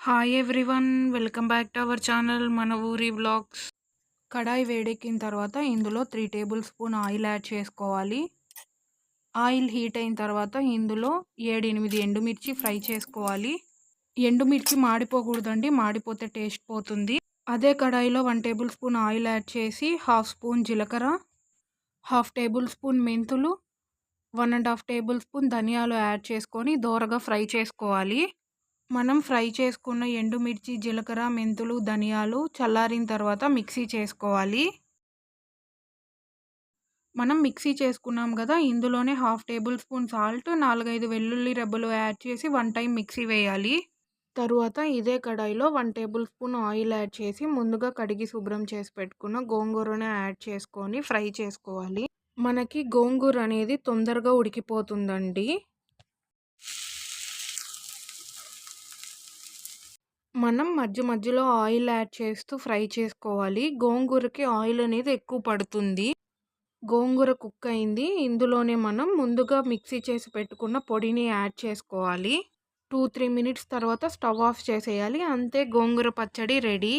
Hi everyone welcome back to our channel మన ఊరి vlogs కడాయి వేడెక్కిన తర్వాత ఇందులో three tablespoon oil add చేసుకోవాలి. ఆయిల్ హీట్ అయిన తర్వాత ఇందులో ఏడు ఎనిమిది ఎండుమిర్చి ఫ్రై చేసుకోవాలి. ఎండుమిర్చి మాడిపోకూడదండి మాడిపోతే టేస్ట్ పోతుంది. అదే కడాయిలో one tablespoon oil add చేసి హాఫ్ స్పూన్ జీలకర్ర హాఫ్ టేబుల్ స్పూన్ మెంతులు one and half tablespoon ధనియాలు యాడ్ చేసుకొని దోరగా ఫ్రై చేసుకోవాలి. మనం ఫ్రై చేసుకున్న ఎండుమిర్చి జీలకర్ర మెంతులు ధనియాలు చల్లారిన తర్వాత మిక్సీ చేసుకోవాలి. మనం మిక్సీ చేసుకున్నాం కదా ఇందులోనే హాఫ్ టేబుల్ స్పూన్ సాల్ట్ నాలుగైదు వెల్లుల్లి రెబ్బలు యాడ్ చేసి వన్ టైం మిక్సీ వేయాలి. తరువాత ఇదే కడాయిలో one tablespoon oil add చేసి ముందుగా కడిగి శుభ్రం చేసి పెట్టుకున్న గోంగూరను యాడ్ చేసుకొని ఫ్రై చేసుకోవాలి. మనకి గోంగూర అనేది తొందరగా ఉడికిపోతుందండి. మనం మధ్య మధ్యలో ఆయిల్ యాడ్ చేస్తూ ఫ్రై చేసుకోవాలి. గోంగూరకి ఆయిల్ అనేది ఎక్కువ పడుతుంది. గోంగూర కుక్ అయింది. ఇందులోనే మనం ముందుగా మిక్సీ చేసి పెట్టుకున్న పొడిని యాడ్ చేసుకోవాలి. టూ త్రీ మినిట్స్ తర్వాత స్టవ్ ఆఫ్ చేసేయాలి. అంతే గోంగూర పచ్చడి రెడీ.